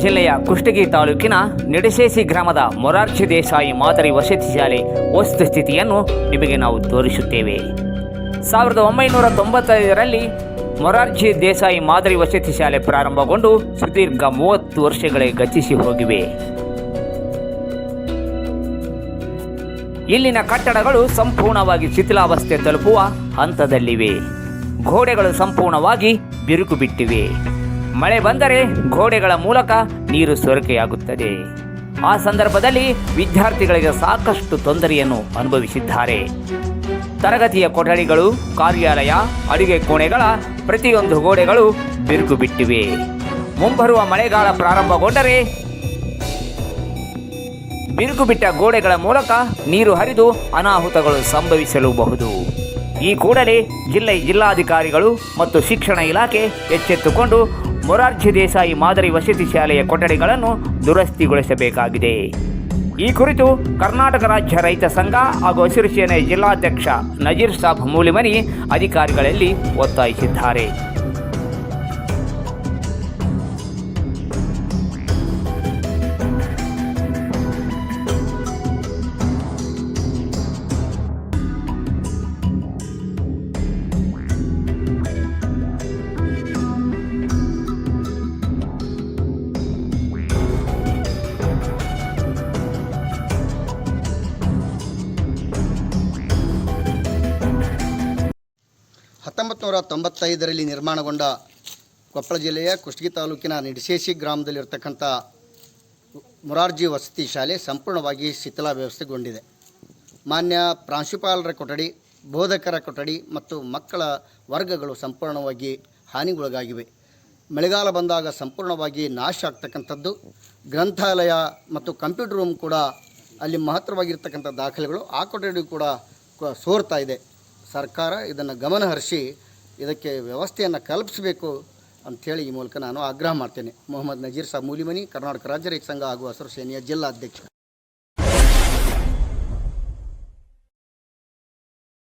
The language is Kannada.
ಜಿಲ್ಲೆಯ ಕುಷ್ಟಗಿ ತಾಲೂಕಿನ ನಿಡಸೇಸಿ ಗ್ರಾಮದ ಮೊರಾರ್ಜಿ ದೇಸಾಯಿ ಮಾದರಿ ವಸತಿ ಶಾಲೆ ವಸ್ತುಸ್ಥಿತಿಯನ್ನು ನಿಮಗೆ ನಾವು ತೋರಿಸುತ್ತೇವೆ. ಸಾವಿರದ ಒಂಬೈನೂರ ತೊಂಬತ್ತೈದರಲ್ಲಿ ಮೊರಾರ್ಜಿ ದೇಸಾಯಿ ಮಾದರಿ ವಸತಿ ಶಾಲೆ ಪ್ರಾರಂಭಗೊಂಡು ಸುದೀರ್ಘ ಮೂವತ್ತು ವರ್ಷಗಳೇ ಗತಿಸಿ ಹೋಗಿವೆ. ಇಲ್ಲಿನ ಕಟ್ಟಡಗಳು ಸಂಪೂರ್ಣವಾಗಿ ಶಿಥಿಲಾವಸ್ಥೆ ತಲುಪುವ ಹಂತದಲ್ಲಿವೆ. ಗೋಡೆಗಳು ಸಂಪೂರ್ಣವಾಗಿ ಬಿರುಕು ಬಿಟ್ಟಿವೆ. ಮಳೆ ಬಂದರೆ ಗೋಡೆಗಳ ಮೂಲಕ ನೀರು ಸೋರಿಕೆಯಾಗುತ್ತದೆ. ಆ ಸಂದರ್ಭದಲ್ಲಿ ವಿದ್ಯಾರ್ಥಿಗಳಿಗೆ ಸಾಕಷ್ಟು ತೊಂದರೆಯನ್ನು ಅನುಭವಿಸಿದ್ದಾರೆ. ತರಗತಿಯ ಕೊಠಡಿಗಳು, ಕಾರ್ಯಾಲಯ, ಅಡುಗೆ ಕೋಣೆಗಳ ಪ್ರತಿಯೊಂದು ಗೋಡೆಗಳು ಬಿರುಕು ಬಿಟ್ಟಿವೆ ಮುಂಬರುವ ಮಳೆಗಾಲ ಪ್ರಾರಂಭಗೊಂಡರೆ ಬಿರುಕು ಬಿಟ್ಟ ಗೋಡೆಗಳ ಮೂಲಕ ನೀರು ಹರಿದು ಅನಾಹುತಗಳು ಸಂಭವಿಸಲೂಬಹುದು. ಈ ಕೂಡಲೇ ಜಿಲ್ಲೆ ಜಿಲ್ಲಾಧಿಕಾರಿಗಳು ಮತ್ತು ಶಿಕ್ಷಣ ಇಲಾಖೆ ಎಚ್ಚೆತ್ತುಕೊಂಡು ಮೊರಾರ್ಜಿ ದೇಸಾಯಿ ಮಾದರಿ ವಸತಿ ಶಾಲೆಯ ಕೊಠಡಿಗಳನ್ನು ದುರಸ್ತಿಗೊಳಿಸಬೇಕಾಗಿದೆ. ಈ ಕುರಿತು ಕರ್ನಾಟಕ ರಾಜ್ಯ ರೈತ ಸಂಘ ಹಾಗೂ ಹಸಿರು ಸೇನೆ ಜಿಲ್ಲಾಧ್ಯಕ್ಷ ನಜೀರ್ ಸಾಬ್ ಮೂಲಿಮನಿ ಅಧಿಕಾರಿಗಳಲ್ಲಿ ಒತ್ತಾಯಿಸಿದ್ದಾರೆ. ಹತ್ತೊಂಬತ್ತು ನೂರ ತೊಂಬತ್ತೈದರಲ್ಲಿ ನಿರ್ಮಾಣಗೊಂಡ ಕೊಪ್ಪಳ ಜಿಲ್ಲೆಯ ಕುಷ್ಟಗಿ ತಾಲೂಕಿನ ನಿಡಸೇಸಿ ಗ್ರಾಮದಲ್ಲಿರ್ತಕ್ಕಂಥ ಮೊರಾರ್ಜಿ ವಸತಿ ಶಾಲೆ ಸಂಪೂರ್ಣವಾಗಿ ಶಿಥಿಲ ವ್ಯವಸ್ಥೆಗೊಂಡಿದೆ. ಮಾನ್ಯ ಪ್ರಾಂಶುಪಾಲರ ಕೊಠಡಿ, ಬೋಧಕರ ಕೊಠಡಿ ಮತ್ತು ಮಕ್ಕಳ ವರ್ಗಗಳು ಸಂಪೂರ್ಣವಾಗಿ ಹಾನಿಗೊಳಗಾಗಿವೆ. ಮಳೆಗಾಲ ಬಂದಾಗ ಸಂಪೂರ್ಣವಾಗಿ ನಾಶ ಆಗ್ತಕ್ಕಂಥದ್ದು, ಗ್ರಂಥಾಲಯ ಮತ್ತು ಕಂಪ್ಯೂಟರ್ ರೂಮ್ ಕೂಡ ಅಲ್ಲಿ ಮಹತ್ತರವಾಗಿರ್ತಕ್ಕಂಥ ದಾಖಲೆಗಳು ಆ ಕೊಠಡಿ ಕೂಡ ಸೋರ್ತಾ ಇದೆ. ಸರ್ಕಾರ ಇದನ್ನು ಗಮನಹರಿಸಿ ಇದಕ್ಕೆ ವ್ಯವಸ್ಥೆಯನ್ನು ಕಲ್ಪಿಸಬೇಕು ಅಂಥೇಳಿ ಈ ಮೂಲಕ ನಾನು ಆಗ್ರಹ ಮಾಡ್ತೇನೆ. ಮೊಹಮ್ಮದ್ ನಜೀರ್ ಸಾಬ್ ಮೂಲಿಮನಿ, ಕರ್ನಾಟಕ ರಾಜ್ಯ ರೈತ ಸಂಘ ಹಾಗೂ ಹಸಿರು ಸೇನೆಯ ಜಿಲ್ಲಾಧ್ಯಕ್ಷ